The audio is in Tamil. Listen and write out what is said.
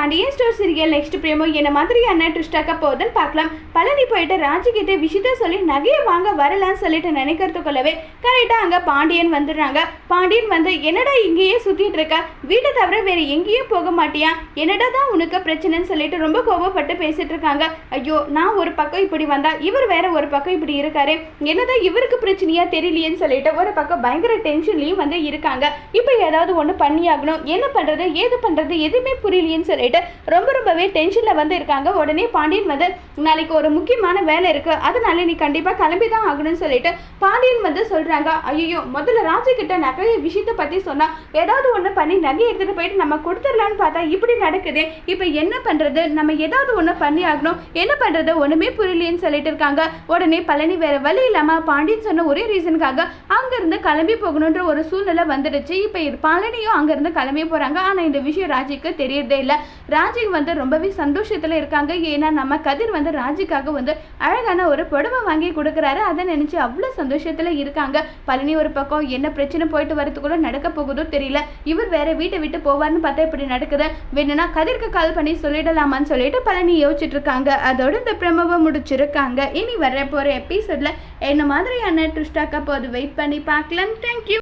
Pandian store serial next promo? என்ன மாதிரியான ட்விஸ்டாக்க போகுதுன்னு பார்க்கலாம். பழனி போயிட்டு ராஜு விஷயத்த சொல்லி நகையை வாங்க வரலான்னு சொல்லிட்டு நினைக்கிறதுக்குள்ளவே கரெக்டாக அங்கே பாண்டியன் வந்துடுறாங்க. பாண்டியன் வந்து என்னடா இங்கேயே சுற்றிட்டு இருக்க? வீட்டை தவிர வேறு எங்கேயும் போக மாட்டியா? என்னடா தான் உனக்கு பிரச்சனைன்னு சொல்லிட்டு ரொம்ப கோபப்பட்டு பேசிட்டு இருக்காங்க. ஐயோ நான் ஒரு பக்கம் இப்படி வந்தா இவர் வேற ஒரு பக்கம் இப்படி இருக்காரு. என்னதான் இவருக்கு பிரச்சனையா தெரியலையேன்னு சொல்லிட்டு ஒரு பக்கம் பயங்கர டென்ஷன்லையும் வந்து இருக்காங்க. இப்போ ஏதாவது ஒன்று பண்ணியாகணும். என்ன பண்ணுறது ஏது பண்ணுறது எதுவுமே புரியலையேன்னு சொல்லிட்டு ரொம்ப ரொம்பவே டென்ஷன்ல வந்து இருக்காங்க. உடனே பாண்டியன் வந்து நாளைக்கு ஒரு முக்கியமான வேலை இருக்கு. அதனால நீ கண்டிப்பா கிளம்பி தான் ஆகணும்னு சொல்லிட்டு பாண்டியன் வந்து சொல்றாங்க. ஐயோ முதல்ல ராஜா கிட்ட நகை விஷயத்தை பத்தி சொன்னா ஏதாவது ஒன்று பண்ணி நகை எடுத்துட்டு போயிட்டு நம்ம கொடுத்துடலான்னு பார்த்தா இப்படி நடக்குது. இப்போ என்ன பண்றது? நம்ம ஏதாவது ஒன்று பண்ணி ஆகணும். என்ன பண்றது? ஒண்ணுமே புரியலையேன்னு சொல்லிட்டு இருக்காங்க. உடனே பழனி வேற வழி இல்லாம பாண்டியன் சொன்ன ஒரே ரீசனுக்காக அங்கேருந்து கிளம்பி போகணுன்ற ஒரு சூழ்நிலை வந்துடுச்சு. இப்போ பழனியும் அங்கேருந்து கிளம்பி போறாங்க. ஆனா இந்த விஷயம் ராஜிக்கு தெரியறதே இல்லை. ராஜி வந்து ரொம்பவே சந்தோஷத்தில் இருக்காங்க. ஏன்னா நம்ம கதிர் வந்து ராஜிக்காக வந்து அழகான ஒரு புடவை வாங்கி கொடுக்குறாரு. அதை நினச்சி அவ்வளோ சந்தோஷத்தில் இருக்காங்க. பழனி ஒரு பக்கம் என்ன பிரச்சனை போயிட்டு வரதுக்குள்ள நடக்க போகுதோ தெரியல. இவர் வேற வீட்டை விட்டு போவார்னு பார்த்தா இப்படி நடக்குது. வேணும்னா கதிர்க்கு கால் பண்ணி சொல்லிடலாமான்னு சொல்லிட்டு பழனி யோசிச்சுட்டு இருக்காங்க. அதோட இந்த பிரமவை முடிச்சிருக்காங்க. இனி வர போகிற எபிசோடில் என்ன மாதிரியான ட்விஸ்டாக்க போது வெயிட் பண்ணி பார்க்கலாம். தேங்க்யூ